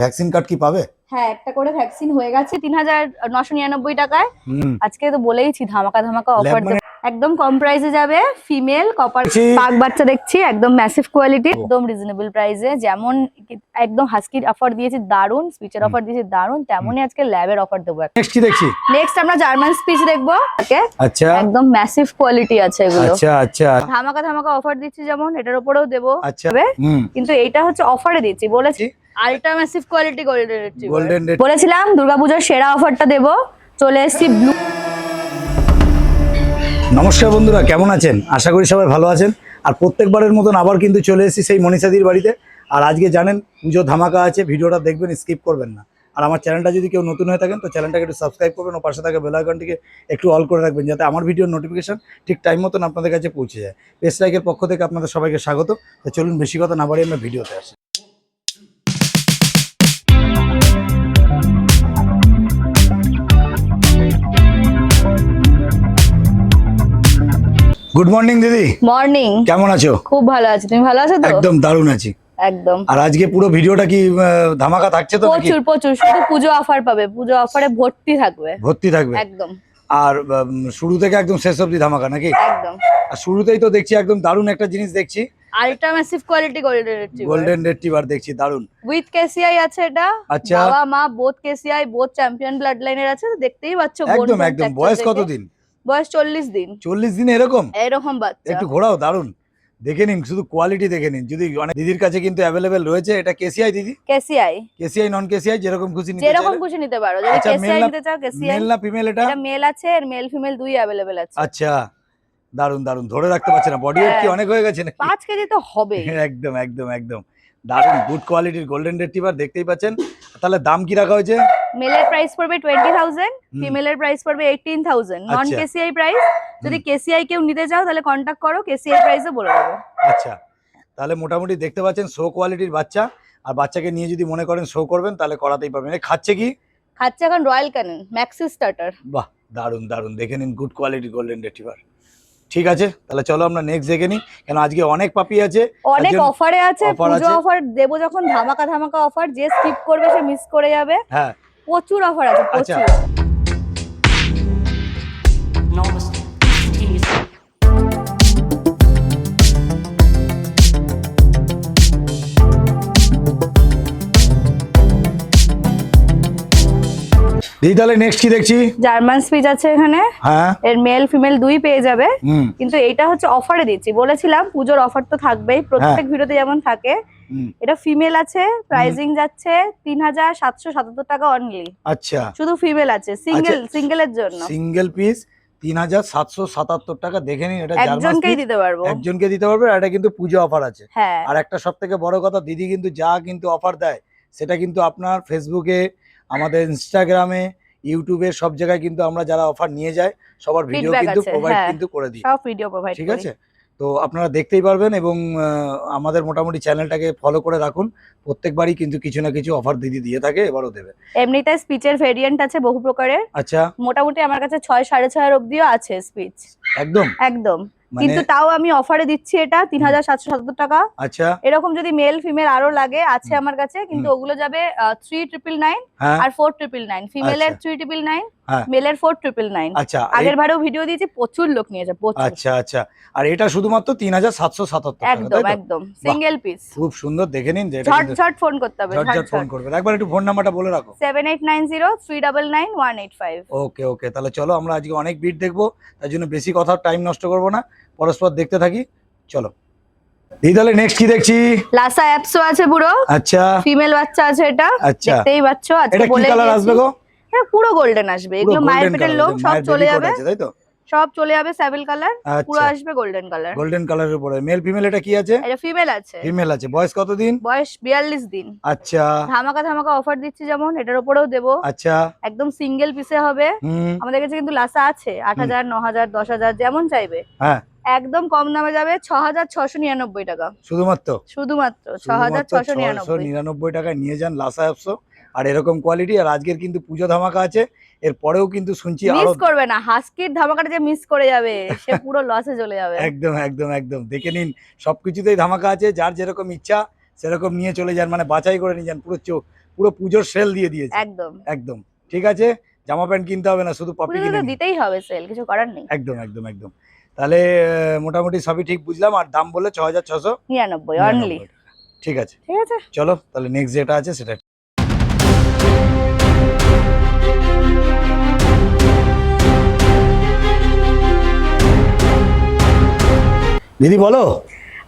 Vaccine card কি পাবে? হ্যাঁ একটা করে ভ্যাকসিন হয়ে গেছে। তিন হাজার নশো নিরানব্বই টাকায়। আজকে তো বলেইছি ধামাকা ধামাকা অফার একদম কম প্রাইসে যাবে ফিমেল কপার। পাক বাচ্চা দেখছি একদম ম্যাসিভ কোয়ালিটি একদম রিজনেবল প্রাইসে যেমন একদম হাস্কির অফার দিয়েছি দারুণ স্পিচের অফার দিয়েছি দারুণ তেমনই আজকে ল্যাবের অফার দেবো নেক্সট কি দেখছি? নেক্সট আমরা জার্মান স্পিচ দেখব ওকে? আচ্ছা। একদম ম্যাসিভ কোয়ালিটি আছে এগুলো। আচ্ছা আচ্ছা। ধামাকা ধামাকা অফার দিচ্ছি যেমন এটার উপরেও দেবো আচ্ছা। তবে কিন্তু এইটা হচ্ছে অফারে দিচ্ছি বলেছি। আলট্রা ম্যাসিভ কোয়ালিটি গোল্ডেন বলেছিলাম দুর্গাপূজার সেরা অফারটা দেবো। চলে এসেছি ব্লু নমস্কার বন্ধুরা, কেমন আছেন? আশা করি সবাই ভালো আছেন। আর প্রত্যেকবারের মতন আবার কিন্তু চলে এসেছি সেই মনীষাদির বাড়িতে। আর আজকে জানেন, পুজো ধামাকা আছে, ভিডিওটা দেখবেন স্কিপ করবেন না। আর আমার চ্যানেলটা যদি কেউ নতুন হয়ে থাকেন, তো চ্যানেলটাকে একটু সাবস্ক্রাইব করবেন, ও পাশে থাকা বেল আইকনটিকে একটু অল করে রাখবেন, যাতে আমার ভিডিওর নোটিফিকেশন ঠিক টাইম মতন আপনাদের কাছে পৌঁছে যায়। পেস লাইকের পক্ষ থেকে আপনাদের সবাইকে স্বাগত। তো চলুন, বেশি কথা না বাড়িয়ে আমরা ভিডিওতে আসি। গুড মর্নিং দিদি। মর্নিং কেমন আছো? খুব ভালো আছি। তুমি ভালো আছো তো? একদম দারুণ আছি। একদম। আর আজকে পুরো ভিডিওটা কি ধামাকা থাকছে তো প্রচুর প্রচুর। শুধু পুজো অফার পাবে। পুজো অফারে ভর্তি থাকবে। ভর্তি থাকবে। একদম। আর শুরু থেকে একদম শেষ অবধি ধামাকা নাকি? একদম। আর শুরুতেই তো দেখছি একদম দারুণ একটা জিনিস দেখছি। Ultra massive quality golden retriever golden retriever দেখছি দারুণ। উইথ কেসিআই আছে এটা। আচ্ছা। বাবা মা both KCI both champion blood লাইনের আছে তো দেখতেই পাচ্ছ একদম একদম। বয়স। কতদিন? বয়স চল্লিশ দিন। চল্লিশ দিন এরকম? এরকম বাচ্চা। একটু ঘোরাও দারুণ দেখে নিন শুধু কোয়ালিটি দেখে নিন। যদি অনেক দিদির কাছে কিন্তু অ্যাভেলেবেল রয়েছে এটা কেসিআই দিদি? কেসিআই কেসিআই নন কেসিআই যেরকম খুশি নিতে যেরকম খুশি নিতে পারো। যদি আচ্ছা, কেসিআই নিতে চাও কেসিআই মেল না ফিমেল এটা? এটা মেল আছে আর মেল ফিমেল দুই অ্যাভেলেবেল আছে। আচ্ছা দারুণ দারুণ ধরে রাখতে পারছে না। বডি ওয়েট কি হ্যাঁ। অনেক হয়ে গেছে নাকি? পাঁচ কেজি তো হবে একদম একদম একদম। দারুণ গুড কোয়ালিটির গোল্ডেন রেট্রিভার দেখতেই পাচ্ছেন। তাহলে দাম কি রাখা হয়েছে? মেলের প্রাইস পড়বে টোয়েন্টি থাউজেন্ড। ফিমেলের প্রাইস পড়বে এইটিন থাউজেন্ড নন। কেসিআই প্রাইস যদি কেসিআই কেউ নিতে চাও তাহলে কন্ট্যাক্ট করো কেসিআই প্রাইসে বলে দেবো। আচ্ছা। তাহলে মোটামুটি দেখতে পাচ্ছেন শো কোয়ালিটির বাচ্চা। আর বাচ্চাকে নিয়ে যদি মনে করেন শো করবেন তাহলে করাতেই পারবেন। খাচ্ছে কি? খাচ্ছে এখন রয়্যাল ক্যানন ম্যাক্সি স্টার্টার বাহ দারুণ দারুণ দেখে নিন গুড কোয়ালিটি গোল্ডেন রেট্রিভার ঠিক আছে তাহলে চলো আমরা নেক্সট দেখে নিই। কেন আজকে অনেক পাপি আছে অনেক অফারে আছে পুজো অফার দেবো যখন ধামাকা ধামাকা অফার যে স্কিপ করবে সে মিস করে যাবে। হ্যাঁ। প্রচুর অফার আছে আচ্ছা। প্রচুর। দিদি তাহলে নেক্সট কি দেখছি? জার্মান স্পিচ আছে এখানে। হ্যাঁ। এর মেল ফিমেল দুই পেয়ে যাবে। কিন্তু এইটা হচ্ছে অফারে দিচ্ছি। বলেছিলাম পুজোর অফার তো থাকবেই। প্রত্যেক ভিডিওতে যেমন থাকে এটা ফিমেল আছে প্রাইজিং যাচ্ছে তিন হাজার সাতশো সাতাত্তর টাকা অনলি আচ্ছা। শুধু ফিমেল আছে সিঙ্গেল আচ্ছা। সিঙ্গেলের জন্য। সিঙ্গেল পিস তিন হাজার সাতশো সাতাত্তর টাকা দেখে নিন এটা একজনকেই দিতে পারব। একজনকে দিতে পারবে আর এটা কিন্তু পুজো অফার আছে। হ্যাঁ। আর একটা সব থেকে বড় কথা দিদি কিন্তু যা কিন্তু অফার দেয় সেটা কিন্তু আপনার ফেসবুকে আমাদের ইনস্টাগ্রামে ইউটিউবে সব জায়গায় কিন্তু আমরা যারা অফার নিয়ে যাই সবার ভিডিও কিন্তু প্রোভাইড হ্যাঁ। কিন্তু করে দিই। সব ভিডিও প্রোভাইড ঠিক আছে? তো আপনারা দেখতেই পারবেন এবং আমাদের মোটামুটি চ্যানেলটাকে ফলো করে রাখুন। প্রত্যেকবারই কিন্তু কিছু না কিছু অফার দিদি দিয়ে থাকে এবারও দেবে। এমনিতে স্পিচের ভেরিয়েন্ট আছে বহু প্রকারের। আচ্ছা। মোটামুটি আমার কাছে ছয় সাড়ে ছয়ের অব্দিও আছে স্পিচ একদম? একদম। কিন্তু তাও আমি অফারে দিচ্ছি এটা তিন হাজার সাতশো সাতাত্তর টাকা। আচ্ছা। এরকম যদি মেল ফিমেল আরও লাগে আছে আমার কাছে কিন্তু ওগুলো যাবে থ্রি ট্রিপল নাইন হ্যাঁ। আর ফোর ট্রিপল নাইন ফিমেলের আচ্ছা। থ্রি ট্রিপল নাইন হ্যাঁ। মেলের ফোর ট্রিপল নাইন আচ্ছা আগের এই- বারেও ভিডিও দিয়েছি প্রচুর লোক নিয়েছে আচ্ছা আচ্ছা। আর এটা শুধুমাত্র তিন হাজার সাতশো সাতাত্তর একদম একদম। সিঙ্গেল পিস খুব সুন্দর দেখে নিন যে এটা ঝট কিন্তু ঝট ফোন করতে হবে ঝটঝট ফোন একবার একটু ফোন নাম্বারটা বলে রাখো। Seven eight nine zero three double nine one eight five okay okay তাহলে চলো আমরা আজকে অনেক বিট দেখব তার জন্য বেশি কথা টাইম নষ্ট করব না। পরস্পর দেখতে থাকি। চলো। এই তাহলে নেক্সট কি দেখছি? লাসা অ্যাপসও আছে পুরো। আচ্ছা। ফিমেল বাচ্চা আছে এটা। আচ্ছা। দেখতেই বাচ্চা আজকে এটা কি কালার আসবে গো? হ্যাঁ পুরো গোল্ডেন আসবে। এগুলো মায়ের পেটের লোক সব চলে যাবে। তাই তো? সব চলে যাবে স্যাভেল কালার পুরো আচ্ছা। আসবে গোল্ডেন কালার গোল্ডেন কালারের উপরে। মেল ফিমেল এটা কি আছে? এটা ফিমেল আছে। ফিমেল আছে। বয়স কতদিন? বয়স বিয়াল্লিশ দিন। আচ্ছা। ধামাকা ধামাকা অফার দিচ্ছি যেমন এটার উপরেও দেবো। আচ্ছা। একদম সিঙ্গেল পিসে হবে। আমাদের কাছে কিন্তু লাসা আছে। আট হাজার ন হাজার দশ হাজার যেমন চাইবে। হ্যাঁ। একদম কম দামে যাবে ছ হাজার ছশো নিরানব্বই টাকা। শুধুমাত্র? শুধুমাত্র ছ হাজার ছশো নিরানব্বই। নিরানব্বই টাকায় নিয়ে যান লাসা অ্যাপসো আর এরকম কোয়ালিটি আর আজকের কিন্তু পুজো ধামাকা আছে। এর পরেও কিন্তু শুনছি মিস করবে না হাস্কির ধামাকাটা যে মিস করে যাবে সে পুরো লসে চলে যাবে। একদম একদম একদম। দেখে নিন সবকিছুতেই ধামাকা আছে যার যেরকম ইচ্ছা সেরকম নিয়ে চলে যান মানে বাছাই করে নিয়ে যান পুরো চোখ পুরো পুজোর সেল দিয়ে দিয়েছে। একদম। একদম। ঠিক আছে? জামা প্যান্ট কিনতে হবে না শুধু পপি পুজোতে কিনে দিতেই হবে সেল কিছু করার নেই। একদম একদম একদম। তাহলে মোটামুটি সবই ঠিক বুঝলাম আর দাম বলে ছ হাজার ছশো নিরানব্বই অনলি ঠিক আছে। ঠিক আছে। চলো তাহলে নেক্সট যেটা আছে সেটা দিদি বলো।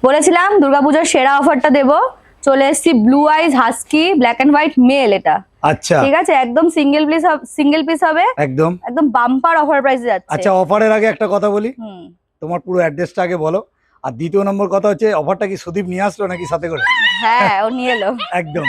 বলেছিলাম দুর্গাপুজোর সেরা অফারটা দেবো। চলে এসেছি blue eyes husky black and white male এটা। আচ্ছা। ঠিক আছে? একদম সিঙ্গেল পিস সিঙ্গেল পিস হবে। একদম। একদম বাম্পার অফার প্রাইসে যাচ্ছে। আচ্ছা অফারের আগে একটা কথা বলি। তোমার পুরো অ্যাড্রেসটা আগে বলো। আর দ্বিতীয় নম্বর কথা হচ্ছে অফারটা কি সুদীপ নিয়ে আসলো নাকি সাথে করে? হ্যাঁ ও নিয়ে এলো। একদম।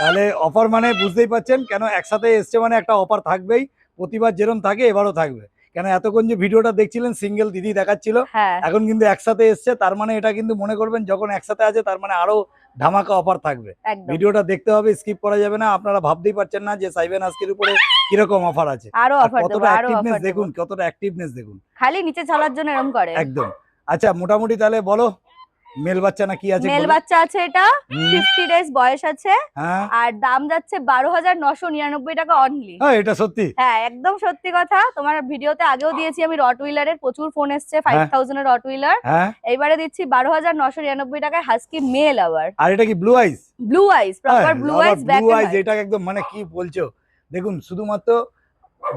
তাহলে অফার মানে বুঝতেই পাচ্ছেন কেন একসাথে এসছে মানে একটা অফার থাকবেই। প্রতিবার যেরম থাকে এবারও থাকবে। কেন এতক্ষণ যে ভিডিওটা দেখছিলেন সিঙ্গেল দিদি দেখাচ্ছিল হ্যাঁ। এখন কিন্তু একসাথে এসছে তার মানে এটা কিন্তু মনে করবেন যখন একসাথে আছে তার মানে আরও ধামাকা অফার থাকবে। ভিডিওটা দেখতে হবে স্কিপ করা যাবে না আপনারা ভাবতেই পারছেন না যে সাইবেন আজকের উপরে কীরকম অফার আছে। আরও অফার কতটা অ্যাক্টিভনেস দেখুন কতটা অ্যাক্টিভনেস দেখুন। খালি নিচে চলার জন্য এরকম করে। একদম। আচ্ছা মোটামুটি তাহলে বলো মেল বাচ্চা না কি আছে মেল বাচ্চা আছে এটা হুম, ফিফটি ডেজ বয়স আছে। হ্যাঁ। আর দাম যাচ্ছে বারো হাজার নশো নিরানব্বই টাকা অনলি হ্যাঁ এটা সত্যি। হ্যাঁ একদম সত্যি কথা। তোমার ভিডিওতে আগেও দিয়েছি আমি রট হুইলারের প্রচুর ফোন এসছে ফাইভ হ্যাঁ। থাউজেন্ডের রট হুইলার হ্যাঁ। এইবারে দিচ্ছি বারো হাজার নশো নিরানব্বই টাকায় হাস্কি মেল আবার। আর এটা কি blue eyes blue eyes proper blue eyes back blue eyes এটা একদম মানে কি বলছো? দেখুন শুধুমাত্র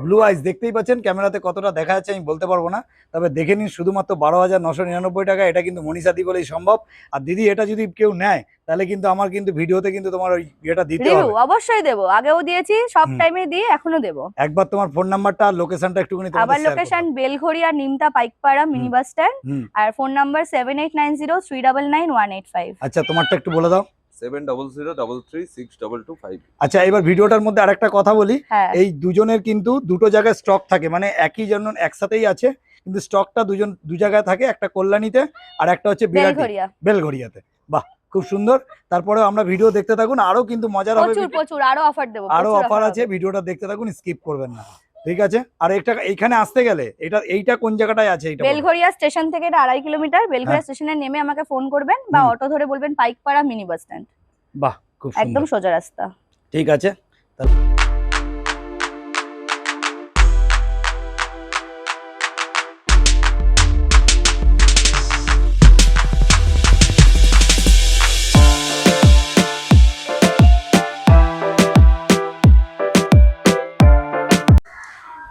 ব্লু আইস দেখতেই পাচ্ছেন? ক্যামেরাতে কতটা দেখা যাচ্ছে আমি বলতে পারব না। তবে দেখে নিন শুধুমাত্র বারো হাজার নশো নিরানব্বই টাকা এটা কিন্তু মনীষা দি বলেই সম্ভব। আর দিদি এটা যদি কেউ নেয় তাহলে কিন্তু আমার কিন্তু ভিডিওতে কিন্তু তোমার ওই এটা দিতে হবে। অবশ্যই দেবো। আগেও দিয়েছি সব। টাইমে দিয়ে এখনও দেবো। একবার তোমার ফোন নাম্বারটা আর লোকেশনটা একটুখানি আবার। Location Belgharia Nimta Paikpara mini bus stand আর phone number seven eight nine zero three double nine one eight five আচ্ছা তোমারটা একটু বলে দাও। Seven double zero double three six double two five আচ্ছা এবার ভিডিওটার মধ্যে আরেকটা কথা বলি। হ্যাঁ। এই দুজনের কিন্তু দুটো জায়গায় স্টক থাকে মানে একই জন একসাথেই আছে কিন্তু স্টকটা দুজন দু জায়গায় থাকে একটা কল্যাণীতে আর একটা হচ্ছে বেলঘড়িয়াতে। বাহ খুব সুন্দর। তারপরে আমরা ভিডিও দেখতে থাকুন আরও কিন্তু মজার হবে প্রচুর প্রচুর আরও অফার দেবো আরও অফার আছে ভিডিওটা দেখতে থাকুন স্কিপ করবেন না। ঠিক আছে? আর একটা এইখানে আসতে গেলে এটা এইটা কোন জায়গাটায় আছে এটা বেলঘরিয়া স্টেশন থেকে এটা আড়াই কিলোমিটার। বেলঘরিয়া স্টেশনে নেমে আমাকে ফোন করবেন বা অটো ধরে বলবেন পাইকপাড়া মিনি বাস স্ট্যান্ড। বাহ খুব একদম সোজা রাস্তা। ঠিক আছে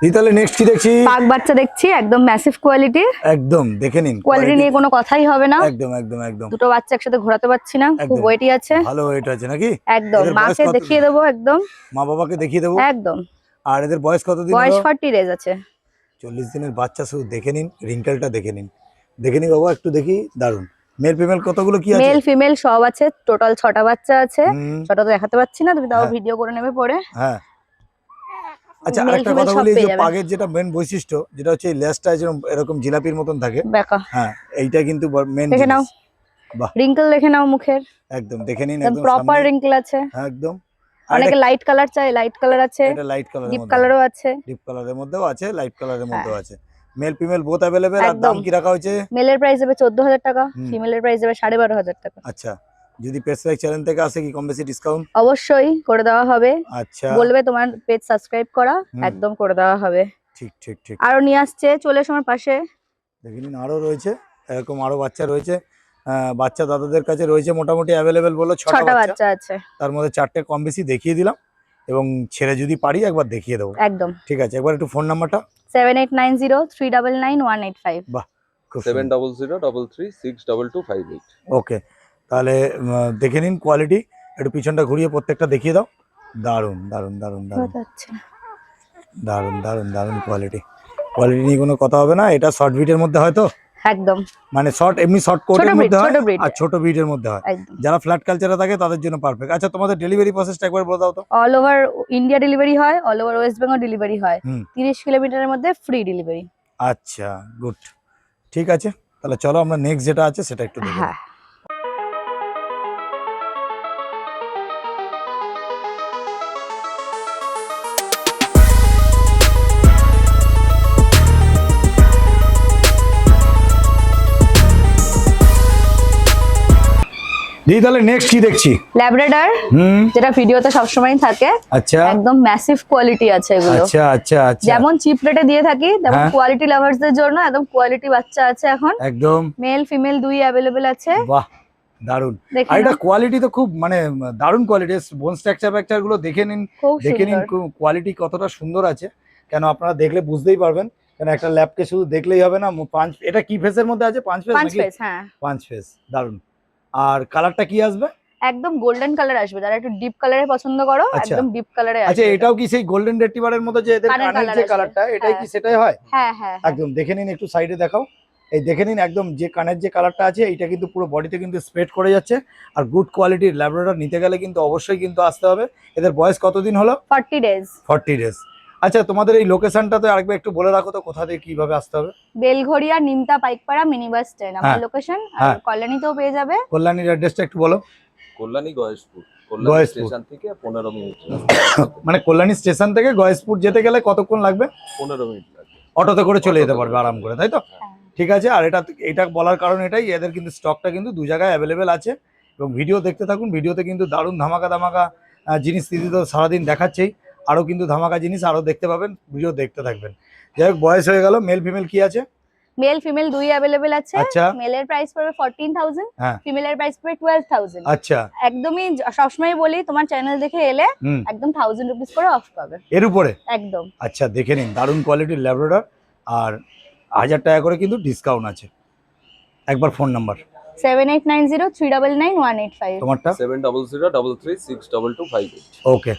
তাহলে নেক্সট কি দেখছি? পাক বাচ্চা দেখছি একদম ম্যাসিভ কোয়ালিটি একদম দেখে নিন কোয়ালিটি নিয়ে কোনো কথাই হবে না। একদম একদম একদম। দুটো বাচ্চা একসাথে ঘোরাতে পারছি না খুব একদম। ওয়েটি আছে। ভালো ওয়েট আছে নাকি? একদম মাকে দেখিয়ে দেবো একদম। মা বাবাকে দেখিয়ে দেবো? একদম। আর এদের বয়স কত দিন বয়স হলো? ফর্টি ডেজ আছে। চল্লিশ দিনের বাচ্চা শুধু দেখে নিন রিঙ্কেলটা দেখে নিন। দেখে নিন বাবা একটু দেখি দারুণ মেল ফিমেল কতগুলো কি আছে? মেল ফিমেল সব আছে টোটাল ছটা বাচ্চা আছে। ছটা তো দেখাতে পাচ্ছি না তুমি তাও হ্যাঁ। ভিডিও করে নেবে পরে। হ্যাঁ। আচ্ছা আরেকটা কথা বলি যে পাগের যেটা মেন বৈশিষ্ট্য যেটা হচ্ছে লেজটা যেরকম এরকম জিলাপির মতন থাকে। হ্যাঁ এইটা কিন্তু মেন দেখে নাও। বাহ। রিঙ্কেল দেখে নাও মুখের। একদম দেখে নিন একদম প্রপার। রিঙ্কেল আছে। হ্যাঁ একদম। অনেকে লাইট কালার চাই লাইট কালার আছে। এটা লাইট কালারের ডিপ কালারও আছে। ডিপ কালারের মধ্যেও আছে লাইট কালারের মধ্যেও আছে। মেল ফিমেল বোথ অ্যাভেলেবেল আর দাম কি রাখা হয়েছে? মেলের প্রাইস চোদ্দ হাজার টাকা ফিমেলের প্রাইস বারো হাজার টাকা। আচ্ছা। যদি পেজ লাইক চ্যানেল থেকে আসে কি কম বেশি ডিসকাউন্ট অবশ্যই করে দেওয়া হবে। আচ্ছা। বলবে তোমার পেজ সাবস্ক্রাইব করা একদম করে দেওয়া হবে। ঠিক ঠিক ঠিক। আরও নিয়ে আসছে চলে এসো আমার পাশে। দেখে নিন আরও রয়েছে এরকম আরও বাচ্চা রয়েছে। আহ, বাচ্চা দাদাদের কাছে রয়েছে মোটামুটি অ্যাভেলেবেল বলো ছটা ছটা বাচ্চা। আছে। তার মধ্যে চারটে কম বেশি দেখিয়ে দিলাম এবং ছেড়ে যদি পারি একবার দেখিয়ে দেবো। একদম। ঠিক আছে একবার একটু ফোন নাম্বারটা seven eight nine zero three double nine one eight five খুব seven double zero double three six double two five eight okay তাহলে দেখে নিন কোয়ালিটি একটু পিছনটা ঘুরিয়ে প্রত্যেকটা দেখিয়ে দাও। দারুণ দারুণ দারুণ দারুণ। দারুণ দারুণ দারুণ কোয়ালিটি কোয়ালিটি নিয়ে কোনো কথা হবে না। এটা শর্ট ভিডিওর মধ্যে হয়তো একদম। মানে শর্ট এমনি শর্ট কোটের মধ্যে হয়? আর ছোট ব্রিডের মধ্যে হয়। যারা ফ্ল্যাট কালচারে থাকে তাদের জন্য পারফেক্ট আচ্ছা তোমাদের ডেলিভারি প্রসেসটা একবার বলে দাও তো। অল ওভার ইন্ডিয়া ডেলিভারি হয় all over West Bengal delivery হয়। হুম। তিরিশ কিলোমিটারের মধ্যে ফ্রি ডেলিভারি আচ্ছা গুড ঠিক আছে। তাহলে চলো আমরা নেক্সট যেটা আছে সেটা একটু দেখে হ্যাঁ। দিদি তাহলে নেক্সট কি দেখছি? ল্যাব্রাডর যেটা ভিডিওতে সবসময় থাকে। আচ্ছা। একদম ম্যাসিভ কোয়ালিটি আছে এগুলো। আচ্ছা আচ্ছা আচ্ছা। যেমন চিপ রেটে দিয়ে থাকি তেমন হ্যাঁ। কোয়ালিটি লাভার্সদের জন্য একদম কোয়ালিটি বাচ্চা আছে এখন। একদম। মেল ফিমেল দুই অ্যাভেলেবেল আছে। বাহ দারুণ আর এটা কোয়ালিটি তো খুব মানে দারুণ কোয়ালিটি বোন স্ট্রাকচার ফ্যাকচারগুলো দেখে নিন দেখে নিন কোয়ালিটি কতটা সুন্দর আছে। কেন আপনারা দেখলে বুঝতেই পারবেন। কেন একটা ল্যাবকে শুধু দেখলেই হবে না পাঁচ এটা কি ফেসের মধ্যে আছে? পাঁচ ফেস পাঁচ পেস হ্যাঁ। পাঁচ ফেস দারুণ আর কালারটা কি আসবে? একদম গোল্ডেন কালার আসবে। যারা একটু ডিপ কালারে পছন্দ করো আচ্ছা। একদম ডিপ কালারে আচ্ছা আসবে। এটাও কি সেই গোল্ডেন রেটিভারের মতো যে এদের কানের যে কালারটা এটাই কি হ্যাঁ। সেটাই হয়? হ্যাঁ হ্যাঁ হ্যাঁ। একদম দেখে নিন একটু সাইডে দেখাও। এই দেখে নিন একদম যে কানের যে কালারটা আছে এটা কিন্তু পুরো বডিতে কিন্তু স্প্রেড করে যাচ্ছে। আর গুড কোয়ালিটির ল্যাবরেটর নিতে গেলে কিন্তু অবশ্যই কিন্তু আসতে হবে। এদের বয়স কতদিন হলো? 40 ডেজ ফর্টি ডেজ আচ্ছা তোমাদের এই লোকেশনটা তো আরেকবার একটু বলে রাখো তো কোথা থেকে কীভাবে আসতে হবে? Belgharia Nimta Paikpara mini bus stand আমার হ্যাঁ। লোকেশন আর হ্যাঁ। কল্যাণীতেও পেয়ে যাবে। কল্যাণীর অ্যাড্রেসটা একটু বলো। কল্যাণী গয়েশপুর কল্যাণী স্টেশন থেকে পনেরো মিনিট। মানে কল্যাণী স্টেশন থেকে গয়েশপুর যেতে গেলে কতক্ষণ লাগবে? পনেরো মিনিট লাগবে। অটোতে করে চলে যেতে পারবে আরাম করে তাই তো? হ্যাঁ। ঠিক আছে আর এটা এটা বলার কারণ এটাই এদের কিন্তু স্টকটা কিন্তু দু জায়গায় অ্যাভেলেবেল আছে। এবং ভিডিও দেখতে থাকুন ভিডিওতে কিন্তু দারুণ ধামাকা ধামাকা জিনিস দিদি তো সারাদিন দেখাচ্ছেই। আরও কিন্তু ধামাকা জিনিস আরও দেখতে পাবেন ভিডিও দেখতে থাকবেন। যাই হোক বয়স হয়ে গেল মেল ফিমেল কি আছে? মেল ফিমেল দুই অ্যাভেলেবেল আছে। আচ্ছা। মেলের প্রাইস পড়বে 14000 হ্যাঁ। ফিমেলের প্রাইস পড়বে 12000 আচ্ছা। একদমই সবসময় বলি তোমার চ্যানেল দেখে এলে একদম 1000 রুপিস করে অফ পাবে। এর উপরে? একদম। আচ্ছা দেখে নিন দারুণ কোয়ালিটির ল্যাবরেটর আর হাজার টাকা করে কিন্তু ডিসকাউন্ট আছে। একবার ফোন নাম্বার 7890399185 তোমারটা? Seven double zero double three six double two five eight okay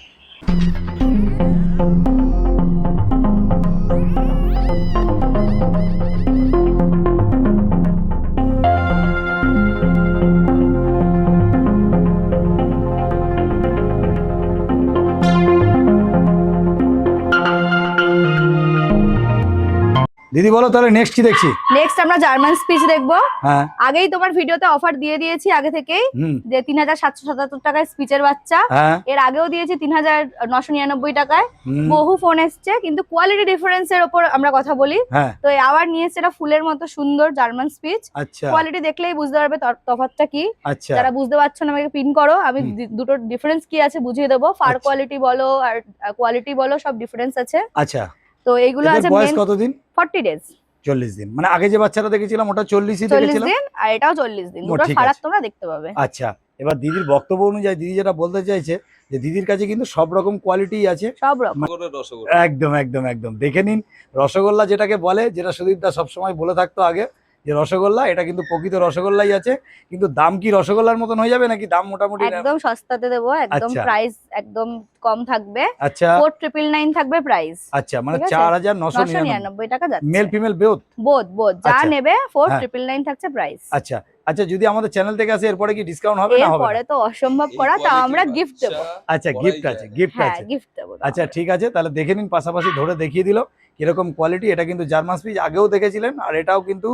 দিদি বলো তাহলে নেক্সট কি দেখছি? নেক্সট আমরা জার্মান স্পিচ দেখব। হ্যাঁ। আগেই তোমার ভিডিওতে অফার দিয়ে দিয়েছি আগে থেকেই যে তিন হাজার সাতশো সাতাত্তর টাকায় স্পিচের বাচ্চা। হ্যাঁ। এর আগেও দিয়েছি তিন হাজার নশো নিরানব্বই টাকায়। বহু ফোন এসছে কিন্তু কোয়ালিটি ডিফারেন্স এর ওপর আমরা কথা বলি। হ্যাঁ। তো এই আবার নিয়ে এসছে এটা ফুলের মতো সুন্দর জার্মান স্পিচ আচ্ছা। কোয়ালিটি দেখলেই বুঝতে পারবে তফাৎটা কি। আচ্ছা। যারা বুঝতে পারছ না আমাকে পিন করো। আমি দুটো ডিফারেন্স কি আছে বুঝিয়ে দেবো। ফার আচ্ছা। কোয়ালিটি বলো আর কোয়ালিটি বলো সব ডিফারেন্স আছে। আচ্ছা। তো এইগুলো আছে বয়স কতদিন? Forty days. চল্লিশ দিন। মানে আগে যে বাচ্চাটা দেখেছিলাম ওটা চল্লিশ দেখেছিলাম? দিন আর এটাও চল্লিশ দিন। দুটো ফারাক তোমরা দেখতে পাবে। আচ্ছা এবার দিদির বক্তব্য অনুযায়ী দিদি যেটা বলতে চাইছে যে দিদির কাছে কিন্তু সব রকম কোয়ালিটি আছে। সব রকম। রসগোল্লা। একদম একদম একদম। দেখে নিন রসগোল্লা যেটাকে বলে যেটা সুদীপ দা সবসময় বলে থাকতো আগে যে রসগোল্লা এটা কিন্তু প্রকৃত রসগোল্লাই আছে। কিন্তু দাম কি রসগোল্লার মতন হয়ে যাবে নাকি দাম মোটামুটি একদম সস্তাতে দেবো একদম আচ্ছা। প্রাইস একদম কম থাকবে। আচ্ছা। ফোর ট্রিপল নাইন থাকবে প্রাইস আচ্ছা মানে ঠিক আছে? চার হাজার নশো নশো নিরানব্বই। টাকা যাচ্ছে। মেল ফিমেল বেউত বোধ বোধ যা আচ্ছা। নেবে ফোর হ্যাঁ। ট্রিপল নাইন থাকছে প্রাইস আচ্ছা আচ্ছা যদি আমাদের চ্যানেল থেকে আসে এরপরে কি ডিসকাউন্ট হবে না হবে এরপরে তো অসম্ভব করা তা আমরা গিফট দেবো। আচ্ছা গিফট আছে। গিফট হ্যাঁ আছে। গিফট দেবো আচ্ছা ঠিক আছে তাহলে দেখে নিন পাশাপাশি ধরে দেখিয়ে দিল কীরকম কোয়ালিটি এটা কিন্তু জার্মান স্পিচ আগেও দেখেছিলেন আর এটাও কিন্তু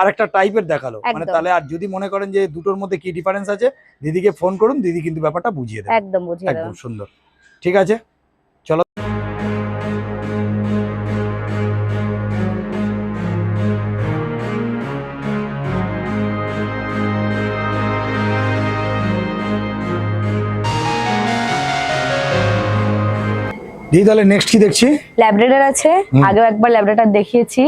আরেকটা টাইপের দেখাল। মানে তাহলে আর যদি মনে করেন যে দুটোর মধ্যে কি ডিফারেন্স আছে দিদিকে ফোন করুন দিদি কিন্তু ব্যাপারটা বুঝিয়ে দেবে। একদম বুঝিয়ে একদম সুন্দর। ঠিক আছে? চলো। দিদি তাহলে নেক্সট কি দেখছি? ল্যাবরেটর আছে। আগেও একবার ল্যাবরেটর দেখিয়েছি।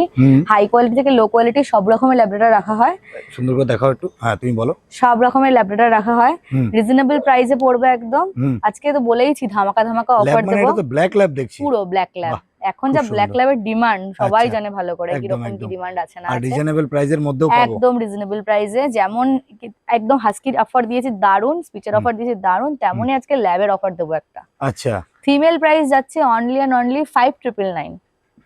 হাই কোয়ালিটি থেকে লো কোয়ালিটি সব রকমের ল্যাবরেটর রাখা হয়। সুন্দর করে দেখাও একটু। হ্যাঁ তুমি বলো। সব রকমের ল্যাবরেটর রাখা হয়। রিজনেবল প্রাইসে পড়বে একদম। আজকে তো বলেইছি ধামাকা ধামাকা অফার মানে দেবো। তো ব্ল্যাক ল্যাব দেখছি। পুরো ব্ল্যাক ল্যাব এখন যা ব্ল্যাক ল্যাবের ডিমান্ড সবাই জানে ভালো করে একদম, কীরকম কি ডিমান্ড আছে না আর রিজনেবল প্রাইসের মধ্যেও পাবো। একদম রিজনেবল প্রাইসে যেমন একদম হাস্কির অফার দিয়েছি দারুণ স্পিচার অফার দিয়েছি দারুণ তেমনই আজকে ল্যাবের অফার দেবো একটা। আচ্ছা। ফিমেল প্রাইস যাচ্ছে only and only five triple nine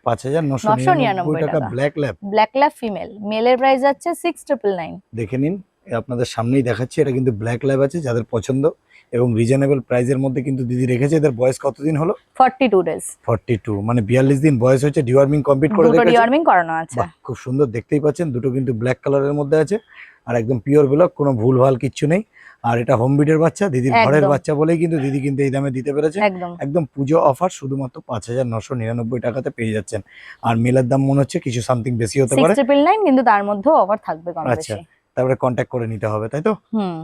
পাঁচ হাজার নশো 999 নিরানব্বই টাকা। Black lab black lab female মেলের price যাচ্ছে সিক্স ট্রিপল নাইন দেখে নিন আপনাদের সামনেই দেখাচ্ছি এটা কিন্তু ব্ল্যাক ল্যাব আছে যাদের পছন্দ। এবং রিজনেবল প্রাইসের মধ্যে কিন্তু দিদি রেখেছে এদের বয়স কতদিন হলো? Forty two days forty two মানে বিয়াল্লিশ দিন বয়স হচ্ছে ডিওয়ার্মিং কমপ্লিট করে রেখেছে। ডিওয়ার্মিং করানো আছে। খুব সুন্দর দেখতেই পাচ্ছেন দুটো কিন্তু ব্ল্যাক কালারের মধ্যে আছে। আর একদম পিওর ব্লক কোনো ভুল ভালো কিচ্ছু নেই। আর এটা হোম বিডের বাচ্চা দিদির ঘরের বাচ্চা বলেই কিন্তু দিদি কিন্তু এই দামে দিতে পেরেছে। একদম। একদম পুজো অফার শুধুমাত্র পাঁচ হাজার নশো নিরানব্বই টাকাতে পেয়ে যাচ্ছেন। আর মেলার দাম মনে হচ্ছে কিছু সামথিং বেশি হতে পারে। কিন্তু তার মধ্যেও অফার থাকবে আচ্ছা। তারপরে কন্ট্যাক্ট করে নিতে হবে তাই তো?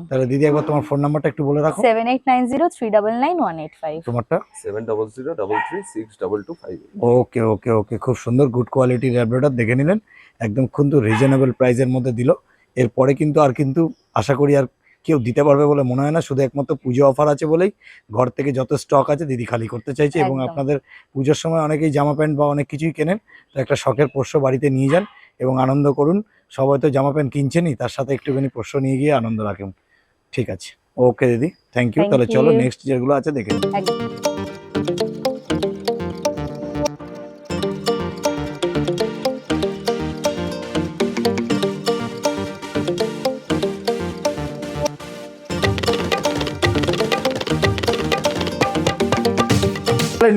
তাহলে দিদি একবার তোমার ফোন নাম্বারটা একটু বলে রাখো। Seven eight nine zero three double nine one eight five তোমারটা? Seven double zero double three six double two five eight okay okay okay খুব সুন্দর গুড কোয়ালিটির ল্যাবরেটর দেখে নিলেন। একদম কিন্তু রিজনেবল প্রাইসের মধ্যে দিল। এরপরে কিন্তু আর কিন্তু আশা করি আর কেউ দিতে পারবে বলে মনে হয় না। শুধু একমাত্র পুজো অফার আছে বলেই ঘর থেকে যত স্টক আছে দিদি খালি করতে চাইছে এবং আপনাদের পুজোর সময় অনেকেই জামা প্যান্ট বা অনেক কিছুই কেনেন তো একটা শখের পোষ্য বাড়িতে নিয়ে যান এবং আনন্দ করুন। সবাই তো জামা প্যান্ট কিনছেনই তার সাথে একটুখানি পোষ্য নিয়ে গিয়ে আনন্দ রাখেন। ঠিক আছে। ওকে দিদি। থ্যাংক ইউ তাহলে চলো নেক্সট যেগুলো আছে দেখে নিই।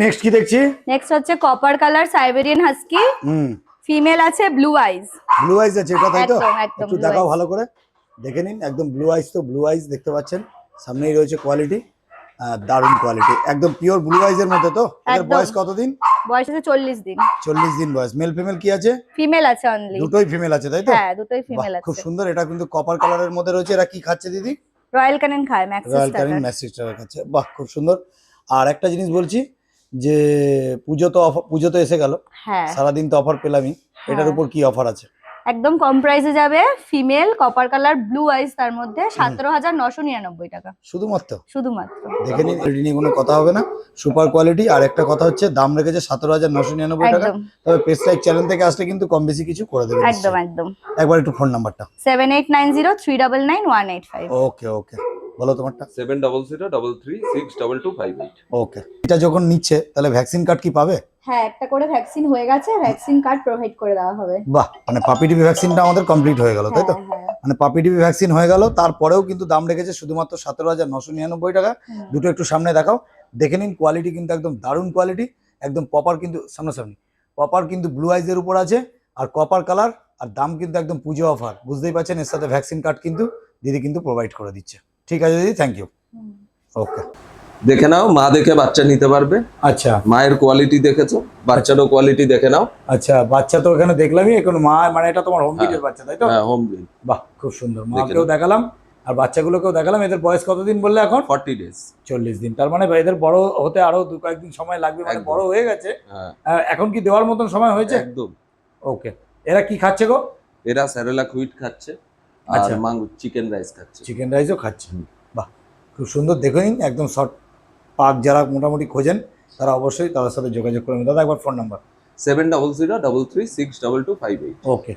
নেক্সট কি দেখছি? নেক্সট হচ্ছে কপার কালার সাইবেরিয়ান হাস্কি হুম। ফিমেল আছে ব্লু আইজ ব্লু আইস আছে এটা তাই তো? একটু দেখাও ভালো করে। দেখে নিন একদম ব্লু আইস তো ব্লু আইস দেখতে পাচ্ছেন। সামনেই রয়েছে কোয়ালিটি দারুণ কোয়ালিটি একদম পিওর ব্লু আইস এর মধ্যে তো? এর। বয়স কতদিন? বয়স আছে চল্লিশ দিন। চল্লিশ দিন বয়স। মেল ফিমেল কি আছে? ফিমেল আছে অনলি দুটোই ফিমেল আছে তাই তো? হ্যাঁ দুটোই ফিমেল খুব সুন্দর। এটা কিন্তু কপার কালারের মধ্যে রয়েছে। এরা কি খাচ্ছে দিদি? রয়্যাল ক্যানেন খায় ম্যাক্সিস রয়্যাল ক্যানিং স্টার্টার ম্যাসিস্টার খাচ্ছে। বাহ খুব সুন্দর। আর একটা জিনিস বলছি যে পুজো তো পুজো তো এসে গেল। হ্যাঁ। সারাদিন তো অফার পেলামই। এটার হ্যাঁ। উপর কি অফার আছে? একদম কম প্রাইসে যাবে female copper colour blue eyes তার মধ্যে সতেরো হাজার নশো নিরানব্বই টাকা। শুধুমাত্র? শুধুমাত্র। দেখে নিন এটি নিয়ে কোনো কথা হবে না। সুপার কোয়ালিটি আর একটা কথা হচ্ছে দাম রেখেছে সতেরো হাজার নশো নিরানব্বই টাকা। তবে পেস লাইক চ্যানেল থেকে আসলে কিন্তু কম বেশি কিছু করে দেবে একদম একদম। একবার একটু ফোন নাম্বারটা seven eight nine zero three double nine one eight five okay okay বলো তোমারটা। Seven double zero double three six double two five eight. Okay. এটা যখন নিচ্ছে তাহলে ভ্যাকসিন কার্ড কি পাবে? হ্যাঁ একটা করে ভ্যাকসিন হয়ে গেছে ভ্যাকসিন কার্ড প্রোভাইড করে দেওয়া হবে। বাহ মানে পাপি টিভি ভ্যাকসিনটা আমাদের কমপ্লিট হয়ে গেল তাই তো? হ্যাঁ, হ্যাঁ। মানে পাপি টিভি ভ্যাকসিন হয়ে গেল তারপরেও কিন্তু দাম রেখেছে শুধুমাত্র সতেরো হাজার নশো নিরানব্বই টাকা। দুটো একটু সামনে দেখাও। দেখে নিন কোয়ালিটি কিন্তু একদম দারুণ কোয়ালিটি একদম প্রপার কিন্তু সামনাসামনি। প্রপার কিন্তু ব্লু আইজের উপর আছে আর কপার কালার আর দাম কিন্তু একদম পুজো অফার বুঝতেই পারছেন এর সাথে ভ্যাকসিন কার্ড কিন্তু দিদি কিন্তু প্রোভাইড করে দিচ্ছে। ঠিক আছে দিদি থ্যাংক ইউ ওকে দেখে নাও মা দেখে বাচ্চা নিতে পারবে। আচ্ছা। মায়ের কোয়ালিটি দেখেছ বাচ্চারও কোয়ালিটি দেখে নাও। আচ্ছা বাচ্চা তো এখানে দেখলামই এখন মা মানে এটা তোমার হোম হ্যাঁ। কিটের বাচ্চা তাই তো? হ্যাঁ হোম ব্রিড বাহ খুব সুন্দর। মাকেও দেখালাম আর বাচ্চাগুলোকেও দেখালাম। এদের বয়স কতদিন বললে এখন? ফর্টি ডেজ চল্লিশ দিন। তার মানে এদের বড় হতে আরও দু কয়েকদিন সময় লাগবে মানে বড় হয়ে গেছে। হ্যাঁ। এখন কি দেওয়ার মতন সময় হয়েছে? একদম। ওকে এরা কি খাচ্ছে গো? এরা স্যারেলা হুইট খাচ্ছে। আর আচ্ছা। মাং চিকেন রাইস খাচ্ছে। চিকেন রাইসও খাচ্ছে। বাহ খুব সুন্দর। দেখে নিন একদম শর্ট পাক যারা মোটামুটি খোঁজেন তারা অবশ্যই তাদের সাথে যোগাযোগ করবেন দাদা একবার phone number. Seven double zero double three six double two five eight. Okay.